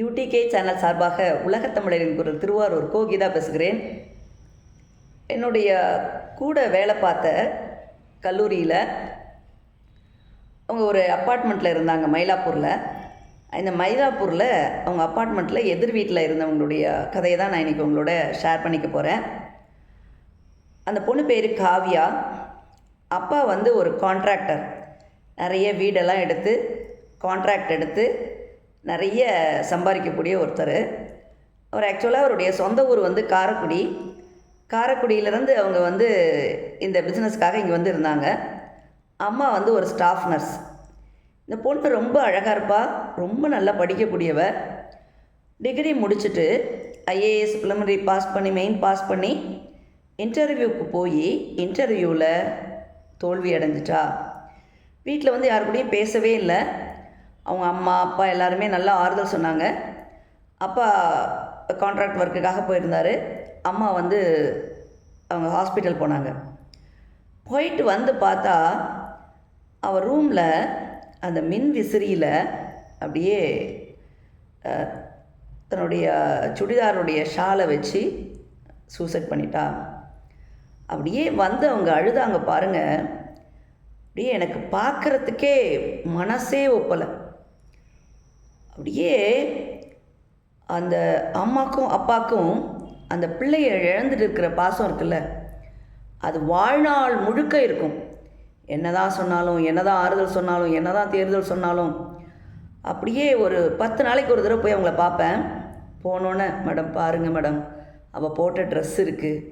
UDK channel சார்பாக உலகத்தமிழரின் குரல் திருவாரூர் கோ கீதா பேசுகிறேன். என்னுடைய கூட வேலை பார்த்த கல்லூரியில் அவங்க ஒரு அப்பார்ட்மெண்ட்டில் இருந்தாங்க மயிலாப்பூரில். இந்த மயிலாப்பூரில் அவங்க அப்பார்ட்மெண்ட்டில் எதிர் வீட்டில் இருந்தவங்களுடைய கதையை தான் நான் இன்றைக்கி உங்களோட ஷேர் பண்ணிக்க போகிறேன் அந்த பொண்ணு பேர் காவ்யா. அப்பா வந்து ஒரு கான்ட்ராக்டர் நிறைய வீடெல்லாம் எடுத்து கான்ட்ராக்ட் எடுத்து நிறைய சம்பாதிக்கக்கூடிய ஒருத்தர். அவர் ஆக்சுவலாக அவருடைய சொந்த ஊர் வந்து காரைக்குடி. காரைக்குடியிலேருந்து அவங்க வந்து இந்த பிஸ்னஸ்க்காக இங்கே வந்து இருந்தாங்க அம்மா வந்து ஒரு ஸ்டாஃப் நர்ஸ் இந்த பொண்ணு ரொம்ப அழகாக இருப்பா. ரொம்ப நல்லா படிக்கக்கூடியவ. டிகிரி முடிச்சுட்டு ஐஏஎஸ் ப்ரிலிமினரி பாஸ் பண்ணி மெயின் பாஸ் பண்ணி இன்டர்வியூக்கு போய் இன்டர்வியூவில் தோல்வி அடைஞ்சிட்டா. வீட்டில் வந்து யாரு கூடயும் பேசவே இல்லை. அவங்க அம்மா அப்பா எல்லாருமே நல்லா ஆறுதல் சொன்னாங்க. அப்பா கான்ட்ராக்ட் ஒர்க்குக்காக போயிருந்தார். அம்மா வந்து அவங்க ஹாஸ்பிட்டல் போனாங்க. போயிட்டு வந்து பார்த்தா அவர் ரூமில் அந்த மின் விசிறியில் அப்படியே தன்னுடைய சுடிதாருடைய ஷாலை வச்சு சூசைட் பண்ணிட்டா. அப்படியே வந்து அவங்க அழுதாங்க பாருங்கள் அப்படியே எனக்கு பார்க்குறதுக்கே மனசே ஒப்பலை. அப்படியே அந்த அம்மாக்கும் அப்பாக்கும் அந்த பிள்ளையை இழந்துட்டு இருக்கிற பாசம் இருக்குல்ல அது வாழ்நாள் முழுக்க இருக்கும். என்னதான் சொன்னாலும் என்னதான் ஆறுதல் சொன்னாலும் என்னதான் தேர்தல் சொன்னாலும் அப்படியே ஒரு பத்து நாளைக்கு ஒரு தடவை போய் அவங்கள பார்ப்பேன். போனோன்னே மேடம் பாருங்கள் மேடம் அவள் போட்ட ட்ரெஸ் இருக்குது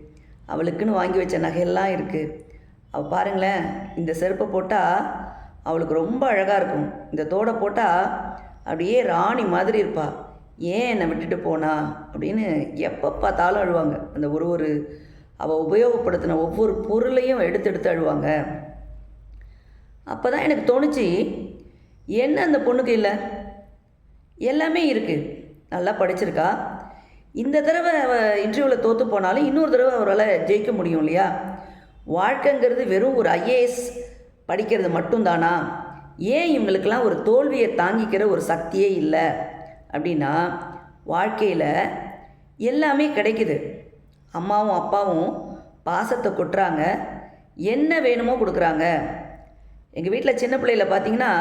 அவளுக்குன்னு வாங்கி வச்ச நகையெல்லாம் இருக்குது அவள் பாருங்களேன் இந்த செருப்பை போட்டால் அவளுக்கு ரொம்ப அழகாக இருக்கும். இந்த தோடை போட்டால் அப்படியே ராணி மாதிரி இருப்பா. ஏன் என்னை விட்டுட்டு போனா? அப்படின்னு எப்போ பார்த்தாலும் அழுவாங்க. அந்த ஒரு ஒரு அவள் உபயோகப்படுத்தின ஒவ்வொரு பொருளையும் எடுத்து எடுத்து அழுவாங்க. அப்போ தான் எனக்கு தோணுச்சு என்ன அந்த பொண்ணுக்கு இல்லை? எல்லாமே இருக்குது நல்லா படிச்சிருக்கா. இந்த தடவை அவள் இன்டர்வியூவில் தோற்று போனாலும் இன்னொரு தடவை அவரால் ஜெயிக்க முடியும் இல்லையா? வாழ்க்கைங்கிறது வெறும் ஒரு ஐஏஎஸ் படிக்கிறது மட்டும்தானா? ஏன் இவங்களுக்கெல்லாம் ஒரு தோல்வியை தாங்கிக்கிற ஒரு சக்தியே இல்லை? அப்படின்னா வாழ்க்கையில் எல்லாமே கிடைக்குது. அம்மாவும் அப்பாவும் பாசத்தை கொட்டுறாங்க. என்ன வேணுமோ கொடுக்குறாங்க. எங்கள் வீட்டில் சின்ன பிள்ளையில் பார்த்தீங்கன்னா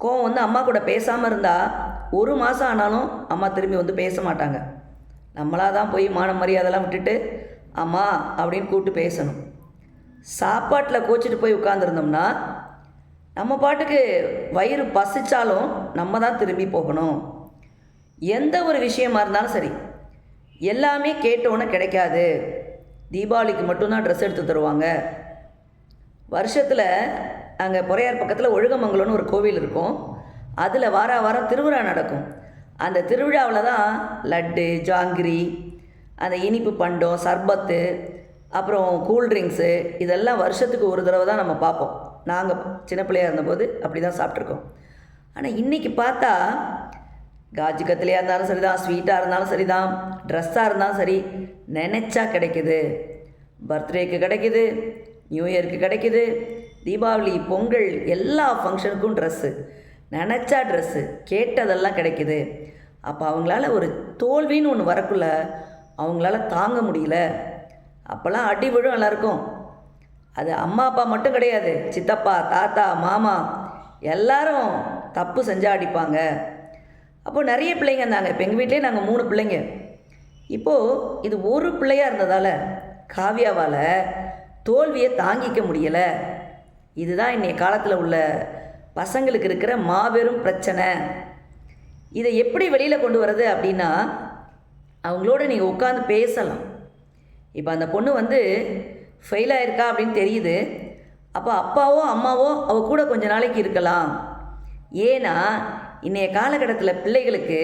கோவம் வந்து அம்மா கூட பேசாமல் இருந்தால் ஒரு மாதம் ஆனாலும் அம்மா திரும்பி வந்து பேச மாட்டாங்க. நம்மளாக தான் போய் மான மரியாதைலாம் விட்டுட்டு அம்மா அப்படின்னு கூப்பிட்டு பேசணும். சாப்பாட்டில் கோச்சிட்டு போய் உட்காந்துருந்தோம்னா நம்ம பாட்டுக்கு வயிறு பசிச்சாலும் நம்ம தான் திரும்பி போகணும். எந்த ஒரு விஷயமா இருந்தாலும் சரி எல்லாமே கேட்டோன்னே கிடைக்காது. தீபாவளிக்கு மட்டும்தான் ட்ரெஸ் எடுத்து தருவாங்க. வருஷத்தில் அங்கே பொறையார் பக்கத்தில் ஒழுகமங்கலம்னு ஒரு கோவில் இருக்கும். அதில் வார வாரம் திருவிழா நடக்கும். அந்த திருவிழாவில் தான் லட்டு ஜாங்கிரி அந்த இனிப்பு பண்டம் சர்பத்து அப்புறம் கூல்ட்ரிங்க்ஸு இதெல்லாம் வருஷத்துக்கு ஒரு தடவை தான் நம்ம பார்ப்போம். நாங்கள் சின்ன பிள்ளையாக இருந்தபோது அப்படி தான் சாப்பிட்ருக்கோம் ஆனால் இன்றைக்கி பார்த்தா காஜு கத்திலையாக இருந்தாலும் சரி தான் ஸ்வீட்டாக இருந்தாலும் சரி தான் ட்ரெஸ்ஸாக இருந்தாலும் சரி நினச்சா கிடைக்குது. பர்த்டேக்கு கிடைக்குது நியூ இயருக்கு கிடைக்குது தீபாவளி பொங்கல் எல்லா ஃபங்க்ஷனுக்கும் ட்ரெஸ்ஸு நினச்சா ட்ரெஸ்ஸு கேட்டதெல்லாம் கிடைக்குது. அப்போ அவங்களால ஒரு தோல்வின்னு ஒன்று வரக்குள்ள அவங்களால தாங்க முடியல. அப்போல்லாம் அடி விழும் எல்லாருக்கும். அது அம்மா அப்பா மட்டும் கிடையாது. சித்தப்பா தாத்தா மாமா எல்லாரும் தப்பு செஞ்சால் அடிப்பாங்க. அப்போ நிறைய பிள்ளைங்க இருந்தாங்க. இப்போ எங்கள் வீட்டிலே நாங்கள் மூணு பிள்ளைங்க. இப்போது இது ஒரு பிள்ளையாக இருந்ததால் காவியாவால் தோல்வியை தாங்கிக்க முடியலை. இதுதான் இன்றைய காலத்தில் உள்ள பசங்களுக்கு இருக்கிற மாபெரும் பிரச்சனை. இதை எப்படி வெளியில் கொண்டு வர்றது அப்படின்னா அவங்களோட நீங்கள் உட்காந்து பேசலாம். இப்போ அந்த பொண்ணு வந்து ஃபெயில் ஆயிருக்கா அப்படின்னு தெரியுது. அப்போ அப்பாவோ அம்மாவோ அவள் கூட கொஞ்ச நாளைக்கு இருக்கலாம். ஏன்னா இன்றைய காலகட்டத்தில் பிள்ளைகளுக்கு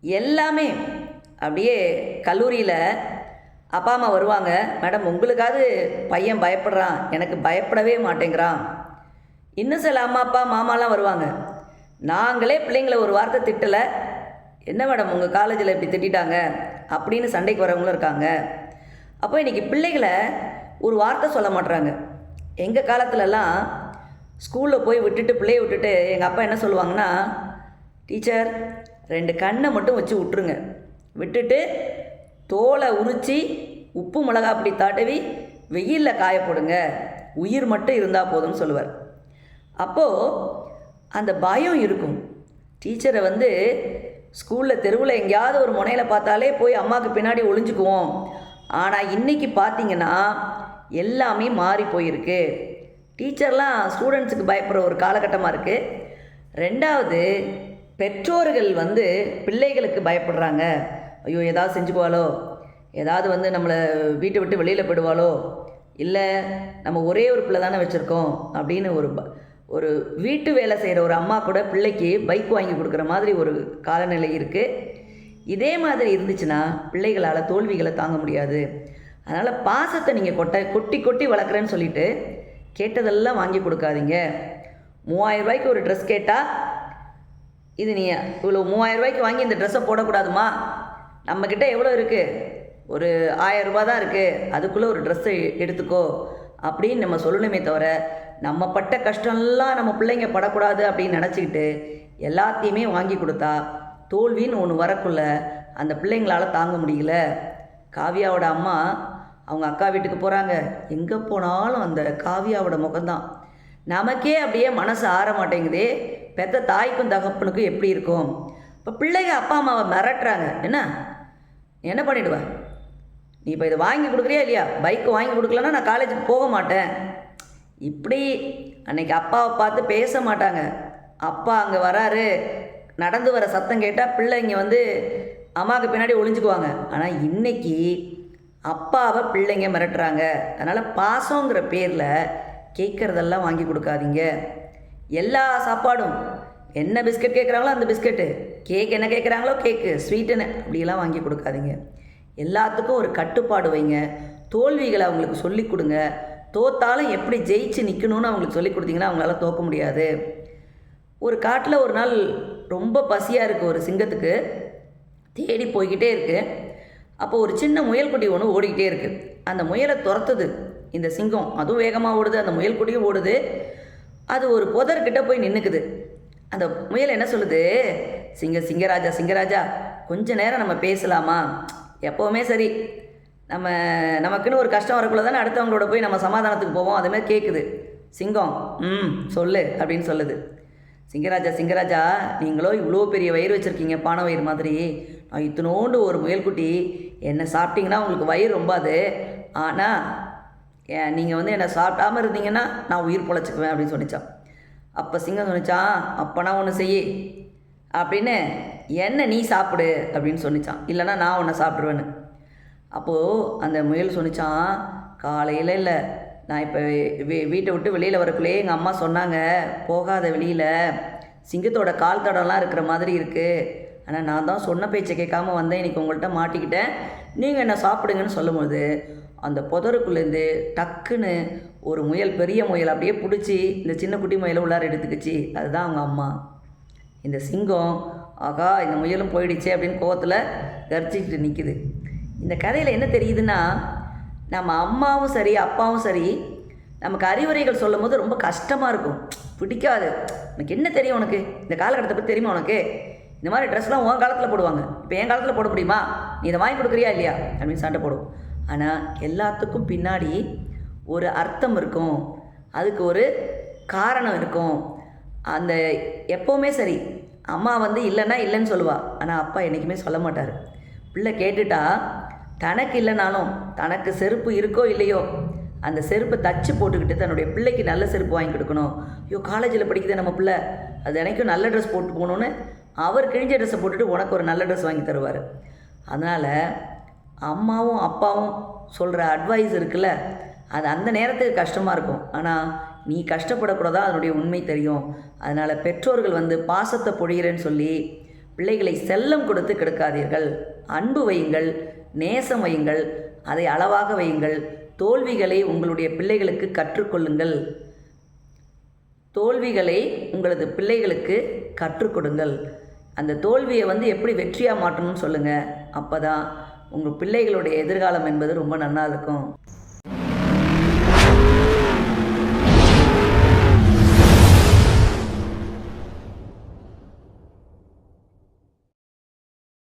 எல்லாமே அப்படியே கல்லூரியில் அப்பா அம்மா வருவாங்க. மேடம் உங்களுக்காவது பையன் பயப்படுறான். எனக்கு பயப்படவே மாட்டேங்கிறான். இன்னும் சில அம்மா அப்பா மாமாலாம் வருவாங்க. நாங்களே பிள்ளைங்களை ஒரு வார்த்தை திட்டலை. என்ன மேடம் உங்கள் காலேஜில் இப்படி திட்டிட்டாங்க? அப்படின்னு சண்டைக்கு வரவங்களும் இருக்காங்க. அப்போ இன்றைக்கி பிள்ளைகளை ஒரு வார்த்தை சொல்ல மாட்றாங்க. எங்கள் காலத்துலலாம் ஸ்கூலில் போய் விட்டுட்டு பிள்ளைய விட்டுட்டு எங்கள் அப்பா என்ன சொல்லுவாங்கன்னா டீச்சர் ரெண்டு கண்ணை மட்டும் வச்சு விட்டுருங்க விட்டுட்டு தோலை உரித்து உப்பு மிளகா அப்படி தடவி வெயிலில் காய போடுங்க. உயிர் மட்டும் இருந்தால் போதும்னு சொல்லுவார். அப்போது அந்த பயம் இருக்கும். டீச்சரை வந்து ஸ்கூலில் தெருவில் எங்கேயாவது ஒரு முனையில் பார்த்தாலே போய் அம்மாவுக்கு பின்னாடி ஒளிஞ்சுக்குவோம். ஆனால் இன்றைக்கி பார்த்தீங்கன்னா எல்லாமே மாறி போயிருக்கு. டீச்சர்லாம் ஸ்டூடெண்ட்ஸுக்கு பயப்படுற ஒரு காலகட்டமாக இருக்குது ரெண்டாவது பெற்றோர்கள் வந்து பிள்ளைகளுக்கு பயப்படுறாங்க. ஐயோ ஏதாவது செஞ்சுக்குவாளோ ஏதாவது வந்து நம்மளை வீட்டை விட்டு வெளியில் போயிடுவாளோ? இல்லை நம்ம ஒரே ஒரு பிள்ளை தானே வச்சுருக்கோம் அப்படின்னு ஒரு ப- ஒரு வீட்டு வேலை செய்கிற ஒரு அம்மா கூட பிள்ளைக்கு பைக் வாங்கி கொடுக்குற மாதிரி ஒரு காலநிலை இருக்குது இதே மாதிரி இருந்துச்சுன்னா பிள்ளைகளால் தோல்விகளை தாங்க முடியாது. அதனால் பாசத்தை நீங்கள் கொட்ட கொட்டி கொட்டி வளர்க்குறேன்னு சொல்லிட்டு கேட்டதெல்லாம் வாங்கி கொடுக்காதீங்க. மூவாயிரம் ரூபாய்க்கு ஒரு ட்ரெஸ் கேட்டால் இது நீ இவ்வளோ மூவாயிரம் ரூபாய்க்கு வாங்கி இந்த ட்ரெஸ்ஸை போடக்கூடாதுமா? நம்மக்கிட்ட எவ்வளோ இருக்குது ஒரு ஆயிரம் ரூபா தான் இருக்குது அதுக்குள்ளே ஒரு ட்ரெஸ்ஸை எடுத்துக்கோ. அப்படின்னு நம்ம சொல்லணுமே தவிர நம்ம பட்ட கஷ்டம்லாம் நம்ம பிள்ளைங்க படக்கூடாது அப்படின்னு நினச்சிக்கிட்டு எல்லாத்தையுமே வாங்கி கொடுத்தா தோல்வின்னு ஒன்று வரக்குள்ள அந்த பிள்ளைங்களால் தாங்க முடியல. காவியாவோட அம்மா அவங்க அக்கா வீட்டுக்கு போகிறாங்க எங்கே போனாலும் அந்த காவியாவோட முகம்தான். நமக்கே அப்படியே மனசு ஆற மாட்டேங்குதே. பெத்த தாய்க்கும் தகப்பனுக்கும் எப்படி இருக்கும்? இப்போ பிள்ளைங்க அப்பா அம்மாவை மிரட்டுறாங்க. என்ன? என்ன பண்ணிவிடுவேன் நீ இப்போ இதை வாங்கி கொடுக்குறியா இல்லையா? பைக்கு வாங்கி கொடுக்கலன்னா நான் காலேஜுக்கு போக மாட்டேன். இப்படி அன்னைக்கு அப்பாவை பார்த்து பேச மாட்டாங்க. அப்பா அங்கே வராரு. நடந்து வர சத்தம் கேட்டால் பிள்ளைங்க வந்து அம்மாவுக்கு பின்னாடி ஒளிஞ்சுக்குவாங்க. ஆனால் இன்னைக்கு அப்பாவை பிள்ளைங்க மிரட்டுறாங்க. அதனால் பாசங்கிற பேரில் கேட்குறதெல்லாம் வாங்கி கொடுக்காதீங்க. எல்லா சாப்பாடும் என்ன பிஸ்கட் கேட்குறாங்களோ அந்த பிஸ்கட்டு. கேக் என்ன கேட்குறாங்களோ கேக்கு. ஸ்வீட்டுன்னு அப்படிலாம் வாங்கி கொடுக்காதீங்க. எல்லாத்துக்கும் ஒரு கட்டுப்பாடு வைங்க. தோல்விகளை அவங்களுக்கு சொல்லிக் கொடுங்க. தோத்தாலும் எப்படி ஜெயிச்சு நிற்கணும்னு அவங்களுக்கு சொல்லிக் கொடுத்தீங்கன்னா அவங்களால தோக்க முடியாது. ஒரு காட்டில் ஒரு நாள் ரொம்ப பசியாக இருக்குது ஒரு சிங்கத்துக்கு. தேடி போய்கிட்டே இருக்குது அப்போ ஒரு சின்ன முயல்குட்டி ஒன்று ஓடிக்கிட்டே இருக்குது அந்த முயலை துரத்துது. இந்த சிங்கம் அதுவும் வேகமாக ஓடுது. அந்த முயல்குட்டியும் ஓடுது. அது ஒரு புதர்கிட்ட போய் நின்றுக்குது அந்த முயல் என்ன சொல்லுது? சிங்க சிங்கராஜா சிங்கராஜா கொஞ்ச நேரம் நம்ம பேசலாமா? எப்போவுமே சரி. நம்ம நமக்குன்னு ஒரு கஷ்டம் வரக்குள்ள தானே அடுத்தவங்களோட போய் நம்ம சமாதானத்துக்கு போவோம். அதுமாதிரி கேட்குது சிங்கம் ம் சொல்லு அப்படின்னு சொல்லுது. சிங்கராஜா சிங்கராஜா நீங்களோ இவ்வளோ பெரிய வயிறு வச்சுருக்கீங்க பானை வயிறு மாதிரி. நான் இத்தனோண்டு ஒரு முயல்குட்டி என்னை சாப்பிட்டீங்கன்னா உங்களுக்கு வயிறு ரொம்ப அது ஆனால் நீங்கள் வந்து என்னை சாப்பிடாமல் இருந்தீங்கன்னா நான் உயிர் பொழைச்சிக்குவேன் அப்படின்னு சொன்னிச்சான். அப்போ சிங்கம் சொன்னிச்சான் அப்போனா ஒன்று செய் அப்படின்னு என்ன நீ சாப்பிடு அப்படின்னு சொன்னிச்சான். இல்லைன்னா நான் உன்னை சாப்பிடுவேன்னு அப்போது அந்த முயல் சொன்னிச்சான் காலையில் இல்லை நான் இப்போ வீ வீட்டை விட்டு வெளியில் வரக்குள்ளேயே எங்கள் அம்மா சொன்னாங்க போகாத வெளியில். சிங்கத்தோட கால் தடம்லாம் இருக்கிற மாதிரி இருக்குது ஆனால் நான் தான் சொன்ன பேச்சை கேட்காம வந்தேன். இன்னைக்கு உங்கள்கிட்ட மாட்டிக்கிட்டேன். நீங்கள் என்ன சாப்பிடுங்கன்னு சொல்லும்போது அந்த புதருக்குள்ளேருந்து டக்குன்னு ஒரு முயல் பெரிய முயல் அப்படியே பிடிச்சி இந்த சின்ன குட்டி முயலை உள்ளார எடுத்துக்கிச்சு. அதுதான் அவங்க அம்மா. இந்த சிங்கம் ஆகா இந்த முயலும் போயிடுச்சே அப்படின்னு கோவத்தில் கர்ஜிக்கிட்டு நிற்கிது இந்த கதையில் என்ன தெரியுதுன்னா நம்ம அம்மாவும் சரி அப்பாவும் சரி நமக்கு அறிவுரைகள் சொல்லும் போது ரொம்ப கஷ்டமாக இருக்கும். பிடிக்காது. உனக்கு என்ன தெரியும் உனக்கு? இந்த காலகட்டத்தை பற்றி தெரியுமா உனக்கு? இந்த மாதிரி ட்ரெஸ்லாம் உன் காலத்தில் போடுவாங்க. இப்போ என் காலத்தில் போட முடியுமா? நீ இதை வாங்கி கொடுக்குறியா இல்லையா? அப்படின்னு சண்டை போடுவோம் ஆனால் எல்லாத்துக்கும் பின்னாடி ஒரு அர்த்தம் இருக்கும். அதுக்கு ஒரு காரணம் இருக்கும். அந்த எப்போவுமே சரி அம்மா வந்து இல்லைன்னா இல்லைன்னு சொல்லுவாள் ஆனால் அப்பா என்றைக்குமே சொல்ல மாட்டார். பிள்ளை கேட்டுட்டா தனக்கு இல்லைனாலும் தனக்கு செருப்பு இருக்கோ இல்லையோ அந்த செருப்பை தச்சு போட்டுக்கிட்டு தன்னுடைய பிள்ளைக்கு நல்ல செருப்பு வாங்கி கொடுக்கணும். ஐயோ காலேஜில் படிக்குது நம்ம பிள்ளை. அது எனக்கும் நல்ல ட்ரெஸ் போட்டு போகணுன்னு அவர் கிழிஞ்ச ட்ரெஸ்ஸை போட்டுட்டு உனக்கு ஒரு நல்ல ட்ரெஸ் வாங்கி தருவார். அதனால் அம்மாவும் அப்பாவும் சொல்கிற அட்வைஸ் இருக்குல்ல அது அந்த நேரத்துக்கு கஷ்டமாக இருக்கும். ஆனால் நீ கஷ்டப்படக்கூடாதா? அதனுடைய உண்மை தெரியும். அதனால் பெற்றோர்கள் வந்து பாசத்தை பொழிகிறேன்னு சொல்லி பிள்ளைகளை செல்லம் கொடுத்து கெடுக்காதீர்கள். அன்பு வையுங்கள். நேசம் வையுங்கள். அதை அளவாக வையுங்கள். தோல்விகளை உங்களுடைய பிள்ளைகளுக்கு கற்றுக்கொள்ளுங்கள். தோல்விகளை உங்களது பிள்ளைகளுக்கு கற்றுக் கொடுங்கள் அந்த தோல்வியை வந்து எப்படி வெற்றியாக மாற்றணும்னு சொல்லுங்கள் அப்போ தான் உங்கள் பிள்ளைகளுடைய எதிர்காலம் என்பது ரொம்ப நல்லா இருக்கும்